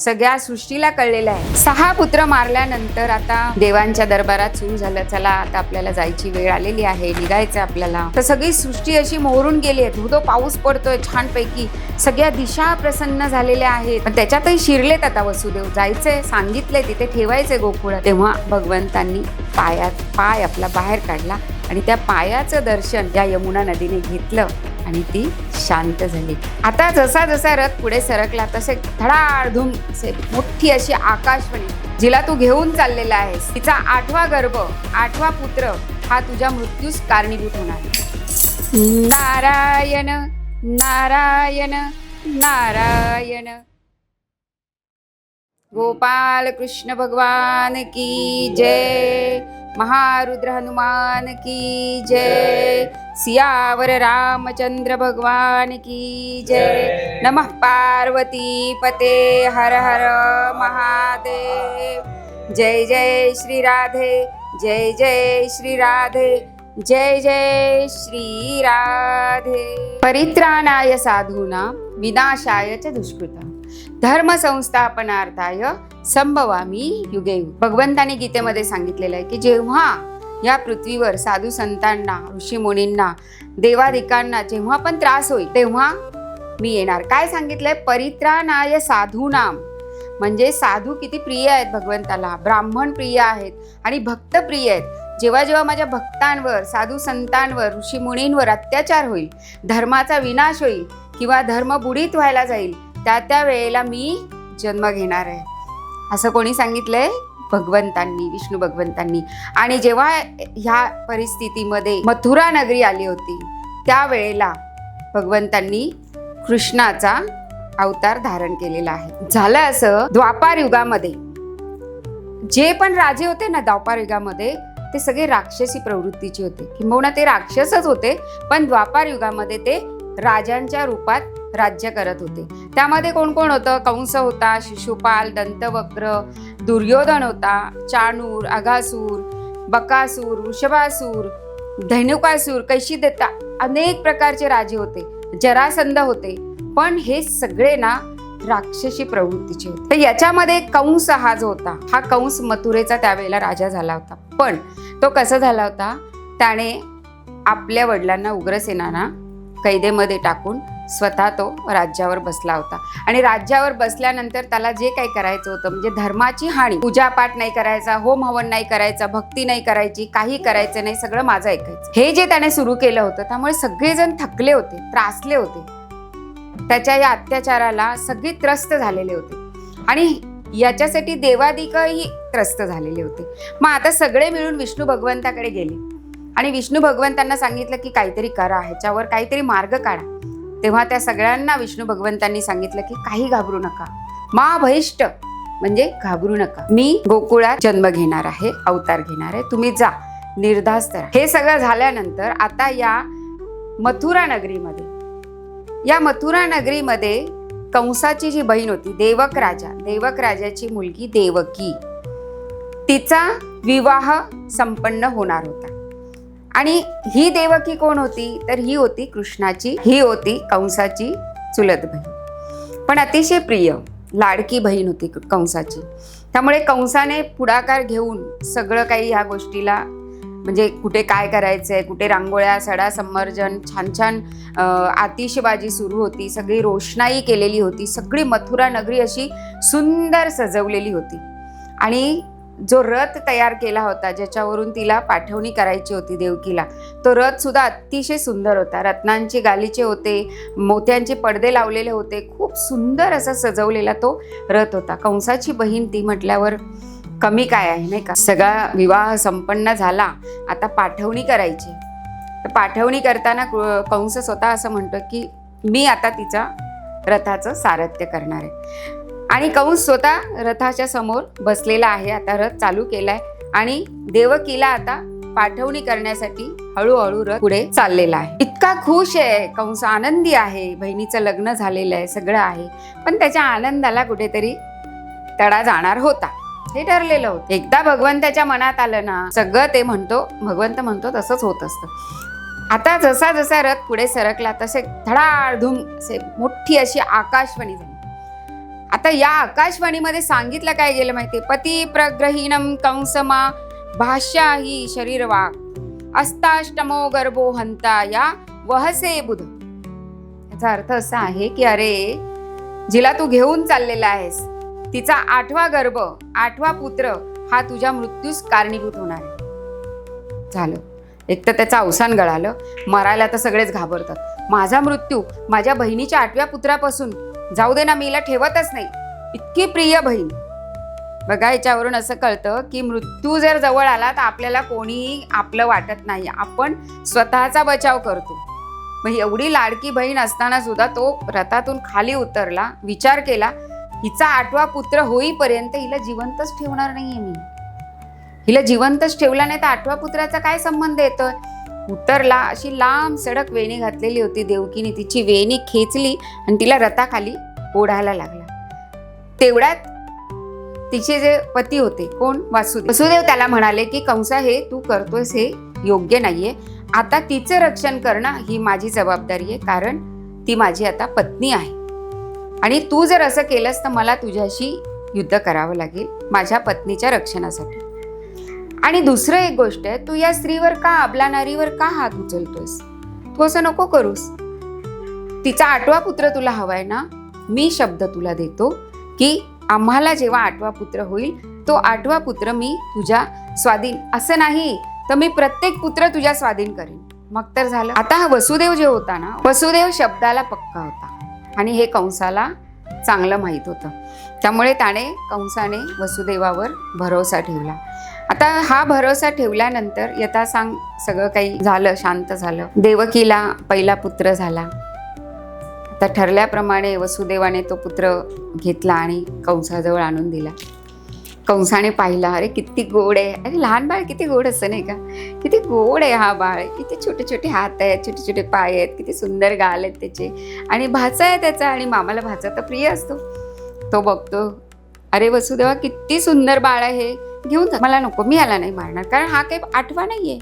सगळ्या सृष्टीला कळलेलं आहे. सहा पुत्र मारल्यानंतर आता देवांच्या दरबारात सुरू झालं. चला आता आपल्याला जायची वेळ आलेली आहे. निघायचं आपल्याला. तर सगळी सृष्टी अशी मोहरून गेली आहे. धुधो पाऊस पडतोय छानपैकी. सगळ्या दिशा प्रसन्न झालेल्या आहेत. पण त्याच्यातही शिरलेत आता वसुदेव. जायचंय सांगितलंय तिथे ठेवायचंय गोकुळ. तेव्हा भगवंतांनी पायात पाय आपला बाहेर काढला आणि त्या पायाचं दर्शन या यमुना नदीने घेतलं. आणि ती शांत झाली. आता जसा जसा रथ पुढे सरकला तसे धडाधूम मोठी अशी आकाशवाणी जिला तू घेऊन चाललेला आहेस तिचा आठवा गर्भ आठवा पुत्र हा तुझ्या मृत्यूस कारणीभूत होणार. नारायण नारायण नारायण. गोपाल कृष्ण भगवान की जय. महारुद्र हनुमान की जय। सियावर रामचंद्र भगवान की जय। नमः पार्वती पते हर हर महादेव। जय जय श्री राधे जय जय श्री राधे जय जय श्री राधे। परित्राणाय साधूना विनाशाय च दुष्कृता। धर्म संस्थापनार्थाय संभवामी युगे. भगवंताने गीतेमध्ये सांगितलेलं आहे की जेव्हा या पृथ्वीवर साधू संतांना ऋषी मुनींना देवादिकांना जेव्हा पण त्रास होईल तेव्हा मी येणार. काय सांगितलंय? परित्राणाय साधूनाम. म्हणजे साधू किती प्रिय आहेत भगवंताला. ब्राह्मण प्रिय आहेत आणि भक्त प्रिय आहेत. जेव्हा जेव्हा माझ्या भक्तांवर साधू संतांवर ऋषी मुनींवर अत्याचार होईल धर्माचा विनाश होईल किंवा धर्म बुडीत व्हायला जाईल त्या त्या वेळेला मी जन्म घेणार आहे. असं कोणी सांगितलंय? भगवंतांनी विष्णू भगवंतांनी. आणि जेव्हा ह्या परिस्थितीमध्ये मथुरा नगरी आली होती त्यावेळेला भगवंतांनी कृष्णाचा अवतार धारण केलेला आहे. झालं असं द्वापार युगामध्ये. जे पण राजे होते ना द्वापार युगामध्ये ते सगळे राक्षसी प्रवृत्तीचे होते. किंबहुना ते राक्षसच होते पण द्वापार युगामध्ये ते राजांच्या रूपात राज्य करत होते. त्यामध्ये कोण कोण होतं? कंस होता शिशुपाल दंतवक्र दुर्योधन होता चाणूर अघासूर बकासूर वृषभासूर धैनुकासूर देता अनेक प्रकारचे राजे होते. जरासंध होते. पण हे सगळे ना राक्षसी प्रवृत्तीचे होते. तर याच्यामध्ये कंस हा जो होता हा कंस मथुरेचा त्यावेळेला राजा झाला होता. पण तो कसा झाला होता? त्याने आपल्या वडिलांना उग्रसेनांना कैदेमध्ये टाकून स्वतः तो राज्यावर बसला होता. आणि राज्यावर बसल्यानंतर त्याला जे काही करायचं होतं म्हणजे धर्माची हानी पूजापाठ नाही करायचा होम हवन नाही करायचा भक्ती नाही करायची काही करायचं नाही सगळं माझं ऐकायचं. हे जे त्याने सुरू केलं होतं त्यामुळे सगळेजण थकले होते त्रासले होते. त्याच्या या अत्याचाराला सगळे त्रस्त झालेले होते. आणि याच्यासाठी देवादिकही त्रस्त झालेले होते. मग आता सगळे मिळून विष्णू भगवंताकडे गेले. आणि विष्णू भगवंतांना सांगितलं की काहीतरी करा ह्याच्यावर काहीतरी मार्ग काढा. तेव्हा त्या सगळ्यांना विष्णू भगवंतांनी सांगितलं की काही घाबरू नका. मा भैष्ट म्हणजे घाबरू नका. मी गोकुळात जन्म घेणार आहे अवतार घेणार आहे तुम्ही जा निर्धास्त हे सगळं झाल्यानंतर आता या मथुरा नगरीमध्ये या मथुरा नगरीमध्ये कंसाची जी बहीण होती देवक राजा देवक राजाची मुलगी देवकी तिचा विवाह संपन्न होणार होता. आणि ही देवकी कोण होती? तर ही होती कृष्णाची ही होती कंसाची चुलत बहीण. पण अतिशय प्रिय लाडकी बहीण होती कंसाची. त्यामुळे कंसाने पुढाकार घेऊन सगळं काही ह्या गोष्टीला म्हणजे कुठे काय करायचं आहे कुठे रांगोळ्या सडा संमर्जन छान छान आतिशबाजी आतिषबाजी सुरू होती सगळी रोषणाई केलेली होती सगळी मथुरा नगरी अशी सुंदर सजवलेली होती. आणि जो रथ तयार केला होता ज्याच्यावरून तिला पाठवणी करायची होती देवकीला तो रथ सुद्धा अतिशय सुंदर होता. रत्नांचे गालीचे होते मोत्यांचे पडदे लावलेले होते खूप सुंदर असा सजवलेला तो रथ होता. कंसाची बहीण ती म्हटल्यावर कमी काय आहे नाही का? सगळा विवाह संपन्न झाला आता पाठवणी करायची. तर पाठवणी करताना कंस स्वतः असं म्हणतो की मी आता तिचा रथाचं सारथ्य करणार आहे. आणि कंस स्वतः रथाच्या समोर बसलेला आहे. आता रथ चालू केलाय. आणि देवकीला आता पाठवणी करण्यासाठी हळूहळू रथ पुढे चाललेला आहे. इतका खुश आहे. कंस आनंदी आहे. बहिणीचं लग्न झालेलं आहे. सगळं आहे. पण त्याच्या आनंदाला कुठेतरी तडा जाणार होता. हे ठरलेलं होतं. एकदा भगवंताच्या मनात आलं ना सगळं ते म्हणतो भगवंत म्हणतो तसंच होत असतं. आता जसा जसा रथ पुढे सरकला तसे धडाधूम असे मोठी अशी आकाशवाणी झाली. आता या आकाशवाणीमध्ये सांगितलं काय गेलं माहितीये? पती प्रग्रहीणम कंसमा भाष्या ही शरीर वाक अस्ताष्टमो गर्भो हंता या वहसे बुध. याचा अर्थ असा आहे की अरे जिला तू घेऊन चाललेला आहेस तिचा आठवा गर्भ आठवा पुत्र हा तुझ्या मृत्यूस कारणीभूत होणार आहे. झालं. एक तर त्याचं अवसान गळालं. मरायला तर सगळेच घाबरतात. माझा मृत्यू माझ्या बहिणीच्या आठव्या पुत्रापासून जाऊ दे ना मी हिला ठेवतच नाही. इतकी प्रिय बहीण. बघा याच्यावरून असं कळतं की मृत्यू जर जवळ आला तर आपल्याला कोणीही आपलं वाटत नाही. आपण स्वतःचा बचाव करतो. मग एवढी लाडकी बहीण असताना सुद्धा तो रथातून खाली उतरला विचार केला हिचा आठवा पुत्र होईपर्यंत हिला जिवंतच ठेवणार नाहीये मी. हिला जिवंतच ठेवला नाही तर आठवा पुत्राचा काय संबंध येतोय? उतरला. अशी लांब सडक वेणी घातलेली होती देवकीने. तिची वेणी खेचली आणि तिला रथाखाली ओढायला लागला. तेवढ्यात तिचे जे पती होते कोण? वासुदेव. वसुदेव त्याला म्हणाले की कंसा हे तू करतोस हे योग्य नाहीये. आता तिचं रक्षण करणं ही माझी जबाबदारी आहे कारण ती माझी आता पत्नी आहे. आणि तू जर असं केलंस तर मला तुझ्याशी युद्ध करावं लागेल माझ्या पत्नीच्या रक्षणासाठी. आणि दुसरं एक गोष्ट आहे तू या स्त्रीवर का आपल्या नारीवर का हात उचलतोयस? तू असं नको करूस. तिचा आठवा पुत्र तुला हवाय ना मी शब्द तुला देतो की आम्हाला जेव्हा आठवा पुत्र होईल तो आठवा पुत्र मी तुझ्या स्वाधीन असं नाही तर मी प्रत्येक पुत्र तुझ्या स्वाधीन करेन. मग तर झालं. आता हा वसुदेव जे होता ना वसुदेव शब्दाला पक्का होता. आणि हे कंसाला चांगलं माहीत होतं. त्यामुळे त्याने कंसाने वसुदेवावर भरोसा ठेवला. आता हा भरोसा ठेवल्यानंतर यथा सांग सगळं काही झालं शांत झालं. देवकीला पहिला पुत्र झाला. आता ठरल्याप्रमाणे वसुदेवाने तो पुत्र घेतला आणि कंसाजवळ आणून दिला. कंसाने पाहिला अरे किती गोड आहे. अरे लहान बाळ किती गोड असतं नाही का? किती गोड आहे हा बाळ. किती छोटे छोटे हात आहेत छोटे छोटे पाय आहेत किती सुंदर गाल आहेत त्याचे. आणि भाचा आहे त्याचा आणि मामाला भाचा तर प्रिय असतो. तो बघतो अरे वसुदेवा किती सुंदर बाळ आहे हे. घेऊन जा. मला नको मी याला नाही मारणार कारण हा काही आठवा नाहीये.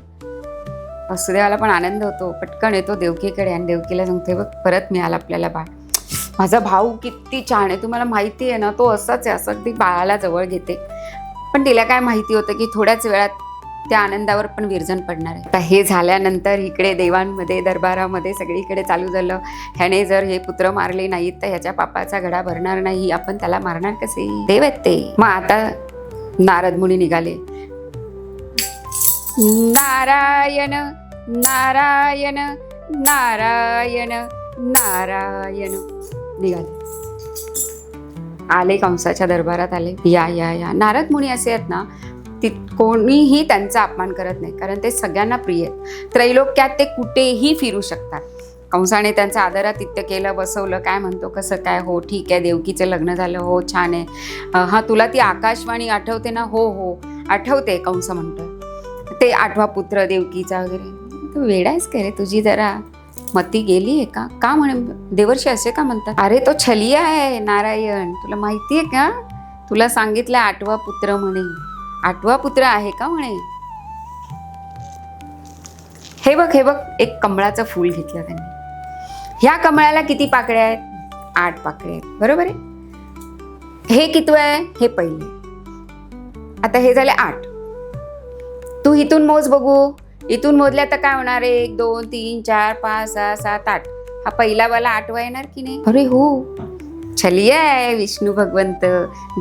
वसुदेवाला पण आनंद होतो पटकन येतो देवकीकडे आणि देवकीला सांगते बघ परत मिळाला आपल्याला बाळ. माझा भाऊ किती छान आहे तुम्हाला माहिती आहे ना तो असाच आहे असं अगदी बाळाला जवळ घेते. पण तिला काय माहिती होतं की थोड्याच वेळात त्या आनंदावर पण विरजन पडणार आहे. आता हे झाल्यानंतर इकडे देवांमध्ये दरबारामध्ये सगळीकडे चालू झालं. ह्याने जर हे पुत्र मारले नाहीत तर ह्याच्या पापाचा घडा भरणार नाही. आपण त्याला मारणार कसे? देव आहेत ते. मग आता नारद मुनी निघाले. नारायण नारायण नारायण नारायण निघाले. आले कंसाच्या दरबारात आले. या या या. नारद मुनी असे आहेत ना ती कोणीही त्यांचा अपमान करत नाही कारण ते सगळ्यांना प्रिय आहेत. त्रैलोक्यात ते कुठेही फिरू शकतात. कंसाने त्यांचं आदरातिथ्य केलं बसवलं काय म्हणतो कसं काय हो ठीक आहे देवकीचं लग्न झालं हो छान आहे. हां हा तुला ती आकाशवाणी आठवते ना? हो हो आठवते कंस म्हणतो ते आठवा पुत्र देवकीचा वगैरे. तू वेडायच का रे? तुझी जरा मती गेली आहे का? का म्हणे? देवर्षी असे का म्हणतात? अरे तो छलिया आहे नारायण. तुला माहिती आहे का? तुला सांगितलं आठवा पुत्र म्हणे. आठवा पुत्र आहे का म्हणे? हे बघ हे बघ एक कमळाचं फूल घेतलं त्यांनी. ह्या कमळाला किती पाकळ्या आहेत? आठ पाकळ्या आहेत. बरोबर आहे? हे कितवं आहे? हे पहिले. आता हे झाले आठ. तू इथून मोज बघू. इथून मोजल्या तर काय होणार आहे? एक दोन तीन चार पाच सहा सात आठ. हा पहिला वाला आठवा येणार की नाही? अरे हो. छलिया आहे विष्णू भगवंत.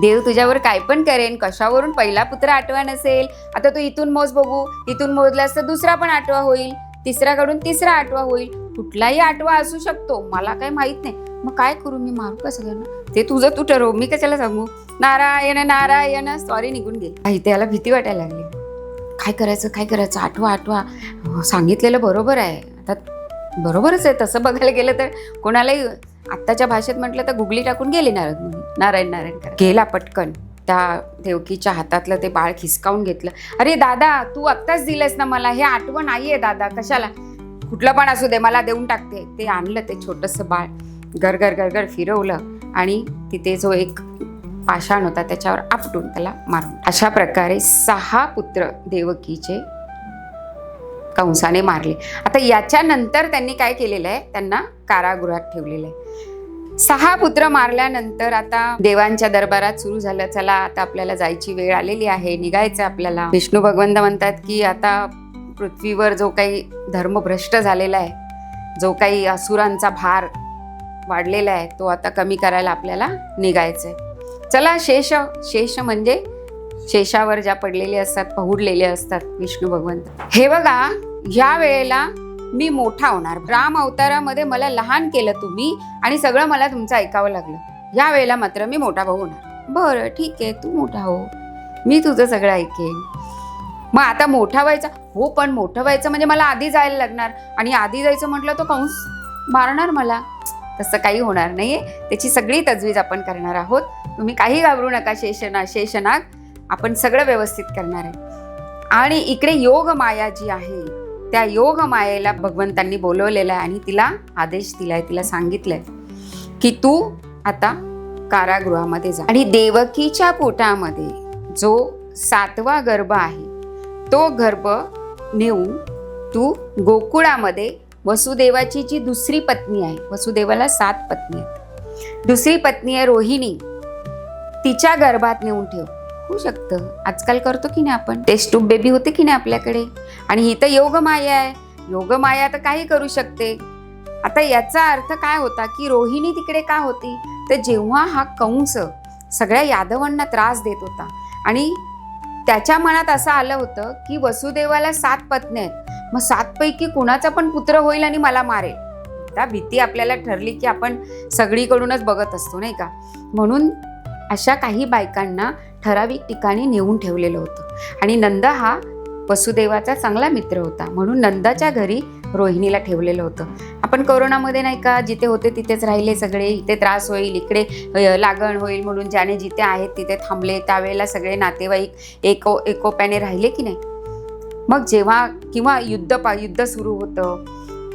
देव तुझ्यावर काय पण करेन. कशावरून पहिला पुत्र आठवा नसेल? आता तू इथून मोज बघू. इथून मोजलास तर दुसरा पण आठवा होईल. तिसऱ्याकडून तिसरा आठवा होईल. कुठलाही आठवा असू शकतो. मला काय माहीत नाही. मग काय करू मी? मारू का सगळ्यांना? ते तुझं तू ठरव. मी कशाला सांगू? नारायण नारायण. सॉरी निघून गेली. आई त्याला भीती वाटायला लागली. काय करायचं? काय करायचं? आठवा आठवा. सांगितलेलं बरोबर आहे. आता बरोबरच आहे. तसं बघायला गेलं तर कोणालाही आत्ताच्या भाषेत म्हटलं तर गुगली टाकून गेली नारद नारायण नारायण गेला पटकन. त्या देवकीच्या हातातलं ते बाळ खिसकावून घेतलं. अरे दादा तू आत्ताच दिलंस ना मला? हे आठवण आहे दादा. कशाला? कुठलं पण असू दे मला देऊन टाकते. ते आणलं ते छोटंसं बाळ. गरगर गरगर फिरवलं आणि तिथे जो एक पाषाण होता त्याच्यावर आपटून त्याला मारून. अशा प्रकारे सहा पुत्र देवकीचे कंसाने मारले. आता याच्यानंतर त्यांनी काय केलेलं आहे? त्यांना कारागृहात ठेवलेलं आहे. सहा पुत्र मारल्यानंतर आता देवांच्या दरबारात सुरू झालं. चला आता आपल्याला जायची वेळ आलेली आहे. निघायचं आपल्याला. विष्णू भगवंत म्हणतात की आता पृथ्वीवर जो काही धर्मभ्रष्ट झालेला आहे जो काही असुरांचा भार वाढलेला आहे तो आता कमी करायला आपल्याला निघायचं आहे चला शेष शेष म्हणजे शेषावर ज्या पडलेले असतात पहुडलेले असतात विष्णू भगवंत. हे बघा या वेळेला मी मोठा होणार. राम अवतारामध्ये मला लहान केलं तुम्ही आणि सगळं मला तुमचं ऐकावं लागलं. या वेळेला मात्र मी मोठा भाऊ होणार. बरं ठीक आहे तू मोठा हो. मी तुझं सगळं ऐकेन. मग आता मोठा व्हायचा? हो पण मोठं व्हायचं म्हणजे मला आधी जायला लागणार. आणि आधी जायचं म्हटलं तो कंस मारणार मला. तसं काही होणार नाहीये. त्याची सगळी तजवीज आपण करणार आहोत. तुम्ही काही घाबरू नका शेषना शेषनाग. आपण सगळं व्यवस्थित करणार आहे. आणि इकडे योग माया जी आहे त्या योग मायेला भगवंतांनी बोलवलेलं आहे आणि तिला आदेश दिलाय तिला सांगितलंय की तू आता कारागृहामध्ये जा. आणि देवकीच्या पोटामध्ये जो सातवा गर्भ आहे तो गर्भ नेऊन तू गोकुळामध्ये वसुदेवाची जी दुसरी पत्नी आहे वसुदेवाला सात पत्नी आहेत. दुसरी पत्नी आहे रोहिणी तिच्या गर्भात नेऊन ठेव. होऊ शकतं. आजकाल करतो की नाही आपण? टेस्ट ट्यूब बेबी होते की नाही आपल्याकडे? आणि ही तर योगमाया आहे. योगमाया तर काही करू शकते. आता याचा अर्थ काय होता की रोहिणी तिकडे का होती? तर जेव्हा हा कंस सगळ्या यादवांना त्रास देत होता आणि त्याच्या मनात असं आलं होतं की वसुदेवाला सात पत्नी आहेत. मग सातपैकी कुणाचा पण पुत्र होईल आणि मला मारेल? त्या भीती आपल्याला ठरली की आपण सगळीकडूनच बघत असतो नाही का? म्हणून अशा काही बायकांना ठराविक ठिकाणी नेऊन ठेवलेलं होतं. आणि नंद हा वसुदेवाचा चांगला मित्र होता. म्हणून नंदाच्या घरी रोहिणीला ठेवलेलं होतं. आपण कोरोनामध्ये नाही का जिथे होते तिथेच राहिले सगळे इथे त्रास होईल इकडे लागण होईल म्हणून ज्याने जिथे आहेत तिथे थांबले. त्यावेळेला सगळे नातेवाईक एको एकोप्याने राहिले की नाही? मग जेव्हा किंवा युद्ध पा युद्ध सुरू होतं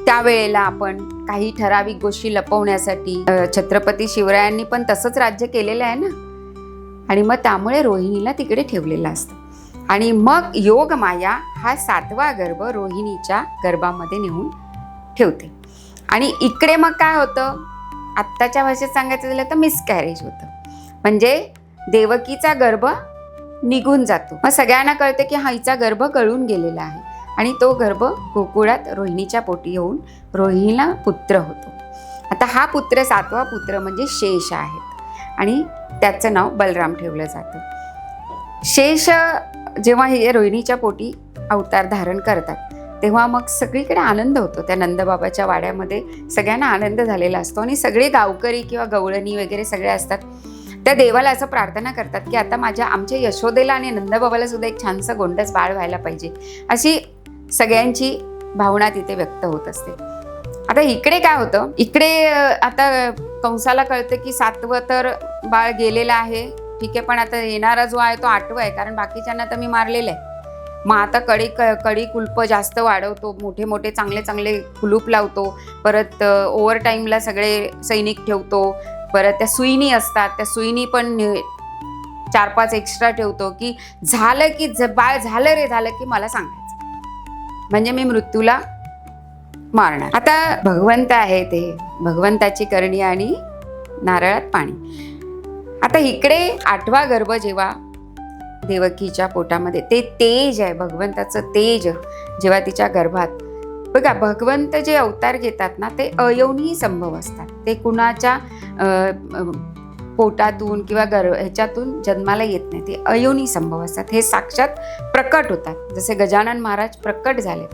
त्यावेळेला आपण काही ठराविक गोष्टी लपवण्यासाठी छत्रपती शिवरायांनी पण तसंच राज्य केलेलं आहे ना? आणि मग त्यामुळे रोहिणीला तिकडे ठेवलेलं असतं. आणि मग योग माया हा सातवा गर्भ रोहिणीच्या गर्भामध्ये नेऊन ठेवते. आणि इकडे मग काय होतं? आत्ताच्या भाषेत सांगायचं झालं तर मिसकॅरेज होतं. म्हणजे देवकीचा गर्भ निघून जातो. मग सगळ्यांना कळते की हा हिचा गर्भ गळून गेलेला आहे. आणि तो गर्भ गोकुळात रोहिणीच्या पोटी येऊन रोहिणीला पुत्र होतो. आता हा पुत्र सातवा पुत्र म्हणजे शेष आहेत. आणि त्याचं नाव बलराम ठेवलं जातं. शेष जेव्हा हे रोहिणीच्या पोटी अवतार धारण करतात तेव्हा मग सगळीकडे आनंद होतो. त्या नंदबाबाच्या वाड्यामध्ये सगळ्यांना आनंद झालेला असतो आणि सगळे गावकरी किंवा गवळणी वगैरे सगळे असतात. त्या देवाला असं प्रार्थना करतात की आता माझ्या आमच्या यशोदेला आणि नंदबाबाला सुद्धा एक छानसं गोंडस बाळ व्हायला पाहिजे. अशी सगळ्यांची भावना तिथे व्यक्त होत असते. आता इकडे काय होतं? इकडे आता कंसाला कळतं की सातवं तर बाळ गेलेलं आहे. ठीक आहे पण आता येणारा जो आहे तो आठवा आहे कारण बाकीच्यांना तर मी मारलेलं आहे. मग आता कडी क- कडी कुलप जास्त वाढवतो मोठे मोठे चांगले चांगले कुलूप लावतो परत ओव्हर टाईमला सगळे सैनिक ठेवतो परत त्या सुईनी असतात त्या सुईनी पण चार पाच एक्स्ट्रा ठेवतो की झालं की ज- बाळ झालं रे झालं की मला सांगायचं. म्हणजे मी मृत्यूला मारणार. आता भगवंत आहे ते भगवंताची करणी आणि नारळात पाणी. आता इकडे आठवा गर्भ जेव्हा देवकीच्या पोटामध्ये ते तेज आहे भगवंताचं तेज जेव्हा तिच्या गर्भात. बघा भगवंत जे अवतार घेतात ना ते अयोनी संभव असतात. ते कुणाच्या पोटातून किंवा गर्भ ह्याच्यातून जन्माला येत नाही. ते अयोनी संभव असतात. हे साक्षात प्रकट होतात. जसे गजानन महाराज प्रकट झाले.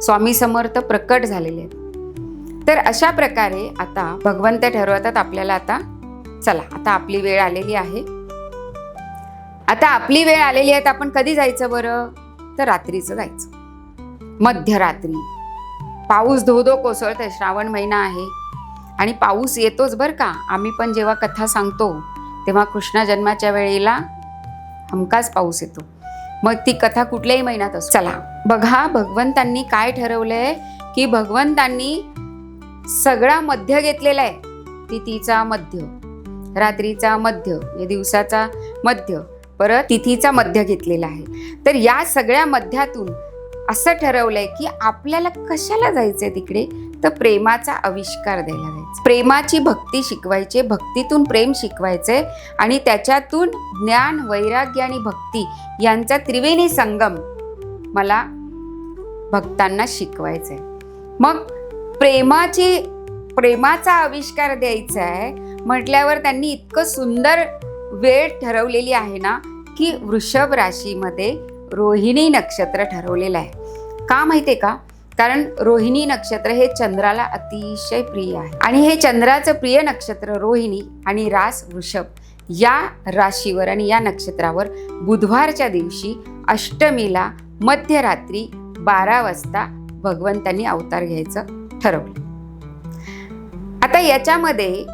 स्वामी समर्थ प्रकट झालेले आहेत. तर अशा प्रकारे आता भगवंत ठरवतात आपल्याला आता चला आता आपली वेळ आलेली आहे. आता आपली वेळ आलेली आहे तर आपण कधी जायचं बरं? तर रात्रीचं जायचं. मध्यरात्री. पाऊस धो धो कोसळतोय श्रावण महिना आहे. आणि पाऊस येतोच बरं का? आम्ही पण जेव्हा कथा सांगतो तेव्हा कृष्ण जन्माच्या वेळेला हमकाच पाऊस येतो. मग ती कथा कुठल्याही महिन्यात असो. चला बघा भगवंतांनी काय ठरवलंय की भगवंतांनी सगळा मध्य घेतलेला आहे. तिचा मध्य. रात्रीचा मध्य दिवसाचा मध्य परत तिथीचा मध्य घेतलेला आहे. तर या सगळ्या मध्यातून असं ठरवलंय की आपल्याला कशाला जायचंय तिकडे? तर प्रेमाचा आविष्कार द्यायला जायचं. प्रेमाची भक्ती शिकवायची भक्तीतून प्रेम शिकवायचे आणि त्याच्यातून ज्ञान वैराग्य आणि भक्ती यांचा त्रिवेणी संगम मला भक्तांना शिकवायचं आहे मग प्रेमाची प्रेमाचा आविष्कार द्यायचा आहे म्हटल्यावर त्यांनी इतकं सुंदर वेळ ठरवलेली आहे ना की वृषभ राशीमध्ये रोहिणी नक्षत्र ठरवलेलं आहे. का माहितीये का? कारण रोहिणी नक्षत्र हे चंद्राला अतिशय प्रिय आहे. आणि हे चंद्राचं प्रिय नक्षत्र रोहिणी आणि रास वृषभ या राशीवर आणि या नक्षत्रावर बुधवारच्या दिवशी अष्टमीला मध्यरात्री बारा वाजता भगवंतांनी अवतार घ्यायचं ठरवलं. आता याच्यामध्ये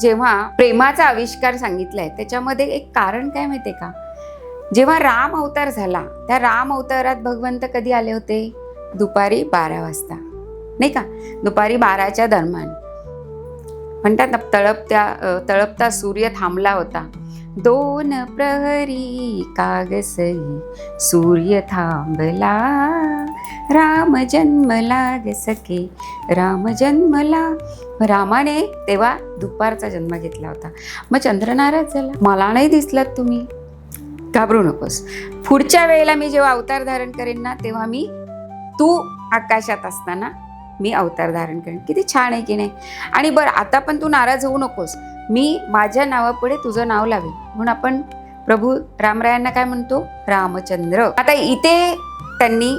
जेव्हा प्रेमाचा आविष्कार सांगितलाय त्याच्यामध्ये एक कारण काय माहितीये का? जेव्हा राम अवतार झाला त्या राम अवतारात भगवंत कधी आले होते? दुपारी बारा वाजता. नाही का? दुपारी बाराच्या दरम्यान. म्हणतात ना तळपत्या तळपता सूर्य थांबला होता. दोन प्रहरी कागसई सूर्य थांबला. राम जन्मला गसके राम जन्मला रामाने तेव्हा दुपारचा जन्म घेतला होता. मग चंद्र नाराज झाला. मला नाही दिसलात तुम्ही. घाबरू नकोस. पुढच्या वेळेला मी जेव्हा अवतार धारण करेन ना तेव्हा मी तू आकाशात असताना मी अवतार धारण करेन. किती छान आहे की नाही? आणि बरं आता पण तू नाराज होऊ नकोस. मी माझ्या नावापुढे तुझं नाव लावेन. म्हणून आपण प्रभू रामरायांना काय म्हणतो? रामचंद्र. आता इथे त्यांनी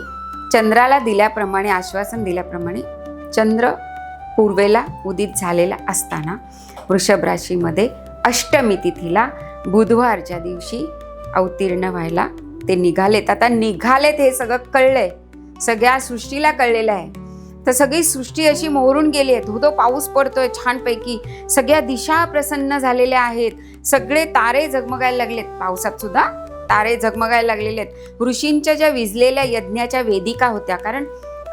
चंद्राला दिल्याप्रमाणे आश्वासन दिल्याप्रमाणे चंद्र पूर्वेला उदित झालेला असताना वृषभ राशीमध्ये अष्टमी तिथीला बुधवारच्या दिवशी अवतीर्ण व्हायला ते निघालेत. आता निघालेत हे सगळं कळलंय. सगळ्या सृष्टीला कळलेलं आहे. तर सगळी सृष्टी अशी मोहरून गेली आहे धोधो पाऊस पडतोय छानपैकी. सगळ्या दिशा प्रसन्न झालेल्या आहेत. सगळे तारे झगमगायला लागलेत. पावसात सुद्धा तारे झगमगायला लागलेले आहेत. ऋषींच्या ज्या विजलेल्या यज्ञाच्या वेदिका होत्या कारण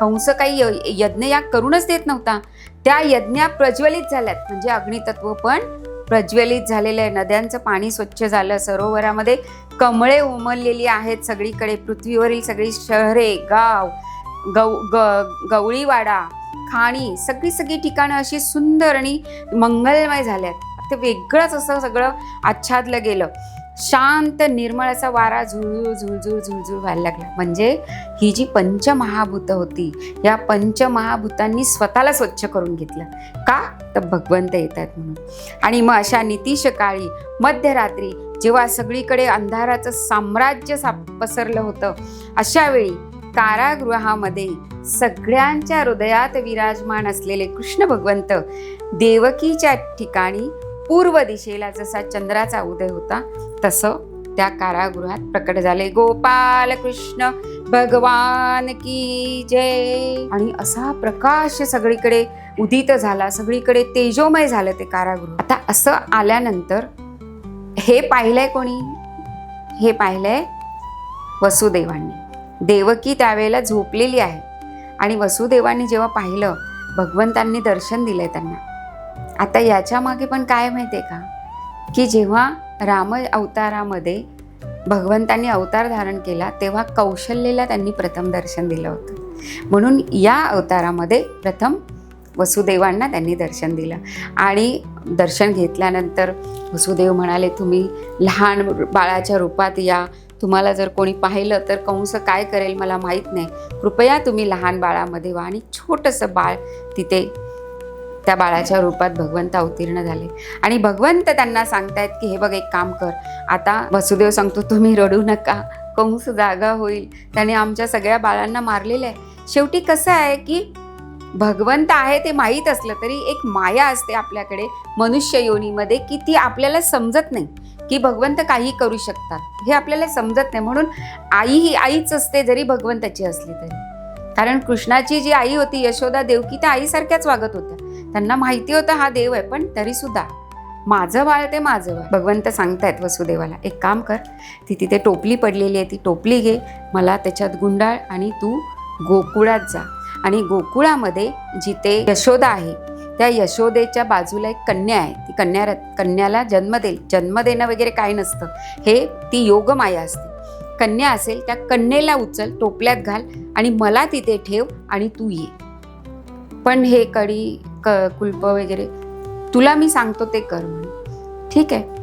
कंस काही य- यज्ञ या करूनच देत नव्हता. त्या यज्ञा प्रज्वलित झाल्यात. म्हणजे अग्नितत्व पण प्रज्वलित झालेलं आहे. नद्यांचं पाणी स्वच्छ झालं. सरोवरामध्ये कमळे उमललेली आहेत सगळीकडे. पृथ्वीवरील सगळी शहरे गाव गौ ग गवळीवाडा खाणी सगळी सगळी ठिकाणं अशी सुंदर आणि मंगलमय झाल्यात. ते वेगळंच असं सगळं आच्छादलं गेलं. शांत निर्मळ असा वारा झुळझुळ झुळझुळ झुळझुळ व्हायला लागला. म्हणजे ही जी पंचमहाभूतं होती या पंचमहाभूतांनी स्वतःला स्वच्छ करून घेतलं. का? तर भगवंत येत आहेत म्हणून. आणि मग अशा नितीश काळी मध्यरात्री जेव्हा सगळीकडे अंधाराचं साम्राज्य साप पसरलं होतं अशा वेळी कारागृहामध्ये सगळ्यांच्या हृदयात विराजमान असलेले कृष्ण भगवंत देवकीच्या ठिकाणी पूर्व दिशेला जसा चंद्राचा उदय होता तसं त्या कारागृहात प्रकट झाले. गोपाल कृष्ण भगवान की जय. आणि असा प्रकाश सगळीकडे उदित झाला. सगळीकडे तेजोमय झालं ते कारागृह. आता असं आल्यानंतर हे पाहिलंय कोणी? हे पाहिलंय वसुदेवांनी. देवकी त्यावेळेला झोपलेली आहे. आणि वसुदेवांनी जेव्हा पाहिलं भगवंतांनी दर्शन दिलंय त्यांना. आता याच्या मागे पण काय माहिती आहे का? की जेव्हा राम अवतारामध्ये भगवंतांनी अवतार धारण केला तेव्हा कौशल्यला त्यांनी प्रथम दर्शन दिलं होतं. म्हणून या अवतारामध्ये प्रथम वसुदेवांना त्यांनी दर्शन दिलं. आणि दर्शन घेतल्यानंतर वसुदेव म्हणाले तुम्ही लहान बाळाच्या रूपात या. तुम्हाला जर कोणी पाहिलं तर कंस काय करेल मला माहीत नाही. कृपया तुम्ही लहान बाळामध्ये व्हा आणि छोटंसं बाळ तिथे त्या बाळाच्या रूपात भगवंत अवतीर्ण झाले. आणि भगवंत त्यांना सांगतायत की हे बघ एक काम कर. आता वसुदेव सांगतो तुम्ही रडू नका. कंस जागा होईल. त्याने आमच्या सगळ्या बाळांना मारलेलं आहे. शेवटी कसं आहे की भगवंत आहे ते माहीत असलं तरी एक माया असते आपल्याकडे. मनुष्य योनीमध्ये की ती आपल्याला समजत नाही की भगवंत काही करू शकतात. हे आपल्याला समजत नाही. म्हणून आई ही आईच असते जरी भगवंताची असली तरी. कारण कृष्णाची जी आई होती यशोदा देवकी त्या आईसारख्याच वागत होत्या. त्यांना माहिती होतं हा देव आहे पण तरीसुद्धा माझं बाळ ते माझं बाळ. भगवंत सांगतायत वसुदेवाला एक काम कर ती तिथे टोपली पडलेली आहे ती टोपली घे मला त्याच्यात गुंडाळ आणि तू गोकुळात जा. आणि गोकुळामध्ये जिथे यशोदा आहे त्या यशोदेच्या बाजूला एक कन्या आहे. ती कन्या कन्याला जन्म देईल. जन्म देणं वगैरे काय नसतं. हे ती योगमाया असते. कन्या असेल त्या कन्येला उचल टोपल्यात घाल आणि मला तिथे ठेव आणि तू ये. पण हे कडी क कुलप वगैरे. तुला मी सांगतो ते कर म्हणून. ठीक आहे?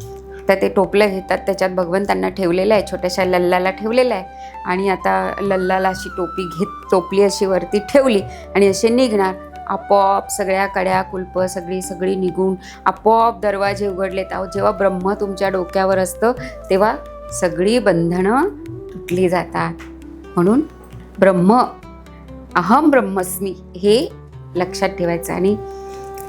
तर ते टोपलं घेतात त्याच्यात भगवंतांना ठेवलेलं आहे छोट्याशा लल्लाला ठेवलेलं आहे. आणि आता लल्लाला अशी टोपी घेत टोपली अशी वरती ठेवली आणि असे निघणार. आपोआप सगळ्या कड्या कुल्प सगळी सगळी निघून आपोआप दरवाजे उघडलेत. आहोत जेव्हा ब्रह्म तुमच्या डोक्यावर असतं तेव्हा सगळी बंधनं तुटली जातात. म्हणून ब्रह्म अहम ब्रह्मस्मी हे लक्षात ठेवायचं आणि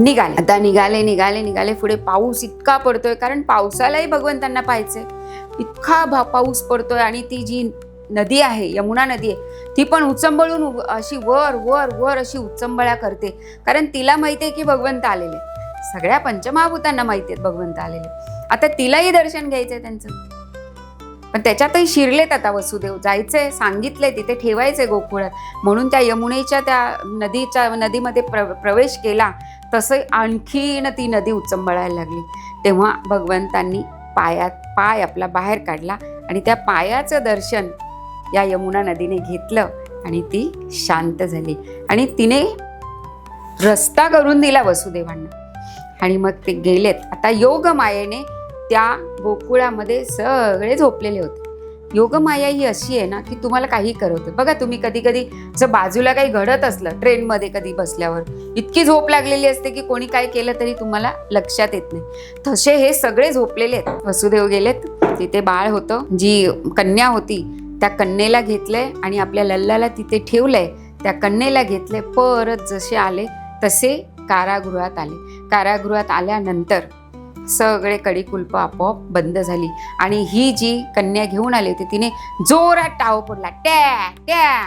निघाले. आता निघाले निघाले निघाले. पुढे पाऊस इतका पडतोय कारण पावसालाही भगवंतांना पाहायचंय. इतका भा पाऊस पडतोय आणि ती जी नदी आहे यमुना नदी आहे ती पण उचंबळून उ- अशी वर वर वर अशी उचंबळ्या करते. कारण तिला माहिती आहे की भगवंत आलेले. सगळ्या पंचमहाभूतांना माहिती आहेत भगवंत आलेले. आता तिलाही दर्शन घ्यायचं आहे त्यांचं. पण त्याच्यातही शिरलेत आता वसुदेव. जायचंय सांगितलंय तिथे ठेवायचंय गोकुळात म्हणून त्या यमुनेच्या त्या नदीच्या नदीमध्ये प्र प्रवेश केला तसं आणखीन ती नदी उचंबळायला लागली. तेव्हा भगवंतांनी पायात पाय आपला बाहेर काढला आणि त्या पायाचं दर्शन या यमुना नदीने घेतलं आणि ती शांत झाली. आणि तिने रस्ता करून दिला वसुदेवांना. आणि मग ते गेलेत. आता योग मायेने त्या गोकुळामध्ये सगळे झोपलेले होते. योगमाया ही अशी आहे ना की तुम्हाला काही करवते बघा तुम्ही कधी कधी जर बाजूला काही घडत असलं ट्रेनमध्ये कधी बसल्यावर इतकी झोप लागलेली असते की कोणी काय केलं तरी तुम्हाला लक्षात येत नाही. तसे हे सगळे झोपलेले आहेत. वसुदेव गेलेत तिथे बाळ होतं जी कन्या होती त्या कन्येला घेतलंय आणि आपल्या लल्लाला तिथे ठेवलंय. त्या कन्येला घेतलंय परत जसे आले तसे कारागृहात आले. कारागृहात आल्यानंतर सगळे कडीकुल्प आपोआप बंद झाली. आणि ही जी कन्या घेऊन आली होती तिने जोरात टाव पडला टॅ टॅ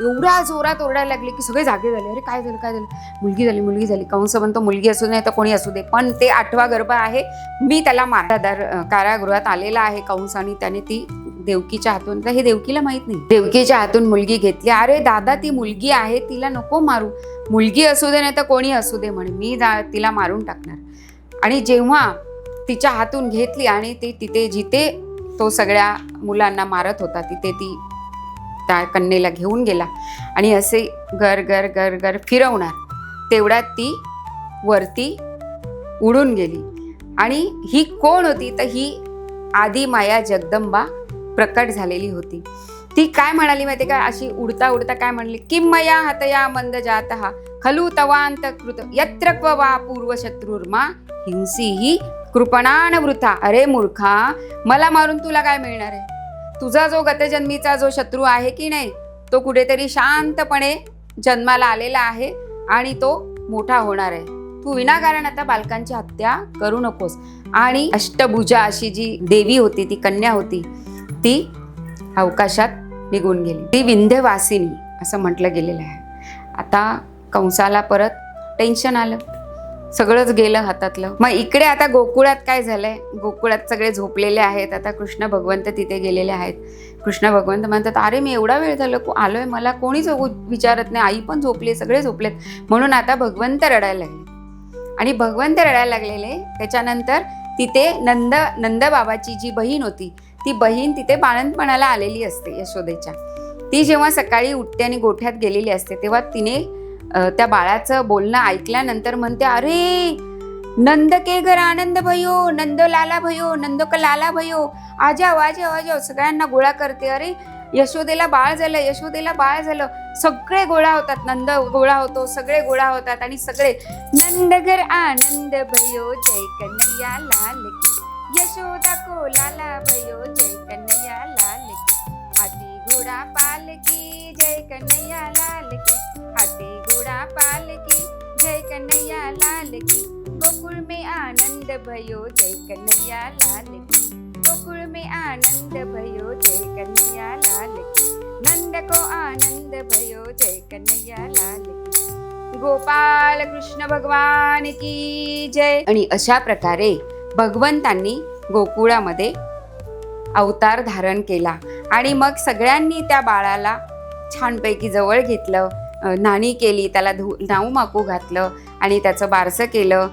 एवढ्या जोरात ओरडायला लागले की सगळे जागे झाले. अरे काय झालं काय झालं? मुलगी झाली मुलगी झाली. कंस म्हणतो मुलगी असू नये तर कोणी असू दे. पण ते आठवा गर्भ आहे मी त्याला मारादार कारागृहात आलेला आहे कंस आणि त्याने ती देवकीच्या हातून तर हे देवकीला माहीत नाही. देवकीच्या हातून मुलगी घेतली. अरे दादा ती मुलगी आहे तिला नको मारू. मुलगी असू दे नाही तर कोणी असू दे म्हणे. मी जा तिला मारून टाकणार. आणि जेव्हा तिच्या हातून घेतली आणि ती तिथे जिथे तो सगळ्या मुलांना मारत होता तिथे ती त्या कन्येला घेऊन गेला. आणि असे घर गर गर घर फिरवणार तेवढ्यात ती वरती उडून गेली. आणि ही कोण होती? तर ही आदी माया जगदंबा प्रकट झालेली होती. ती काय म्हणाली माहिती का? अशी उडता उडता काय म्हणली? किम मया हतया मंद जात खलु तवांत कृत यत्र क्व वा पूर्व शत्रुर्मा हिंसी ही कृपणान वृथा अरे मूर्खा मला मारून तुला काय मिळणार आहे? तुझा जो गतजन्मीचा जो शत्रू आहे की नाही तो कुठेतरी शांतपणे जन्माला आलेला आहे आणि तो मोठा होणार आहे. तू विनाकारण आता बालकांची हत्या करू नकोस. आणि अष्टभुजा अशी जी देवी होती ती कन्या होती ती अवकाशात निघून गेली. ती विंध्यवासिनी असं म्हटलं गेलेलं आहे. आता कंसाला परत टेन्शन आलं. सगळंच गेलं हातातलं. मग इकडे आता गोकुळात काय झालंय? गोकुळात सगळे झोपलेले आहेत. आता कृष्ण भगवंत तिथे गेलेले आहेत. कृष्ण भगवंत म्हणतात अरे मी एवढा वेळ झालो को- आलोय. मला कोणीच विचारत नाही. आई पण झोपली सगळे झोपलेत. म्हणून आता भगवंत रडायला लागले. आणि भगवंत रडायला लागलेले त्याच्यानंतर तिथे नंद नंदबाबाची जी बहीण होती ती बहीण तिथे बाळंतपणाला आलेली असते यशोदेच्या. ती जेव्हा सकाळी उठते आणि गोठ्यात गेलेली असते तेव्हा तिने त्या बाळाचं बोलणं ऐकल्यानंतर म्हणते अरे नंद के घर आनंद भयो नंद लाला भयो नंद का लाला भयो आजाव आजाव आजाव सगळ्यांना गोळा करते. अरे यशोदेला बाळ झालं यशोदेला बाळ झालं. सगळे गोळा होतात नंद गोळा होतो सगळे गोळा होतात आणि सगळे नंद घर आनंद भयो जय कन्हैया लाल की. यशोदा को लाला भयो जय कन्हैया लाल की. हाथी घोडा पालकी जय कन्हैया गोपाल की जय कन्हैया लाल की गोकुळ में आनंद भयो जय कन्हैया लाल की गोकुळ में आनंद भयो जय कन्हैया लाल की नंद को आनंद भयो जय कन्हैया लाल की गोपाल कृष्ण भगवान की जय। आणि अशा प्रकारे भगवंतांनी गोकुळामध्ये अवतार धारण केला. आणि मग सगळ्यांनी त्या बाळाला छानपैकी जवळ घेतलं. नाणी केली त्याला धु नाऊ माकू घातलं आणि त्याचं बारसं केलं.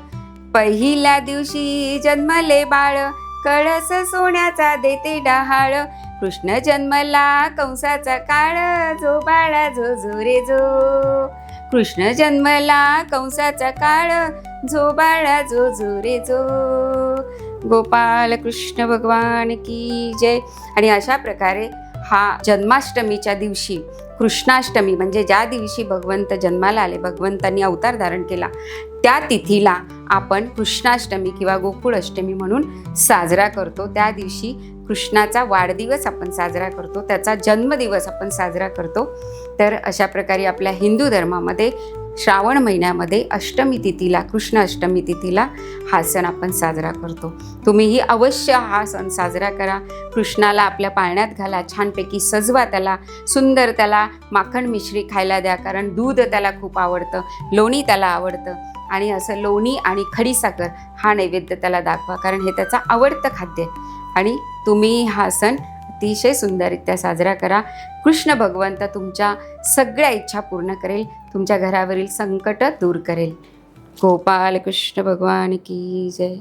पहिल्या दिवशी जन्मले बाळ कळस सोन्याचा देते डहाळ. कृष्ण जन्मला कंसाचा काळ जो बाळा जो जो रे जो. कृष्ण जन्मला कंसाचा काळ जो बाळा जो जो रे जो. गोपाल कृष्ण भगवान की जय. आणि अशा प्रकारे हा जन्माष्टमीच्या दिवशी कृष्णाष्टमी म्हणजे ज्या दिवशी भगवंत जन्माला आले भगवंतांनी अवतार धारण केला त्या तिथीला आपण कृष्णाष्टमी किंवा गोकुळाष्टमी म्हणून साजरा करतो. त्या दिवशी कृष्णाचा वाढदिवस आपण साजरा करतो त्याचा जन्मदिवस आपण साजरा करतो. तर अशा प्रकारे आपल्या हिंदू धर्मामध्ये श्रावण महिन्यामध्ये अष्टमी तिथीला कृष्ण अष्टमी तिथीला हा सण आपण साजरा करतो. तुम्हीही अवश्य हा सण साजरा करा. कृष्णाला आपल्या पाळण्यात घाला छानपैकी सजवा त्याला सुंदर त्याला माखण मिश्री खायला द्या कारण दूध त्याला खूप आवडतं लोणी त्याला आवडतं. आणि असं लोणी आणि खडीसाखर हा नैवेद्य त्याला दाखवा कारण हे त्याचं आवडतं खाद्य. आणि तुम्ही हा सण अतिशय सुंदररित्या साजरा करा. कृष्ण भगवंत तुमच्या सगळ्या इच्छा पूर्ण करेल. तुमच्या घरावरील संकट दूर करेल. गोपाल कृष्ण भगवान की जय.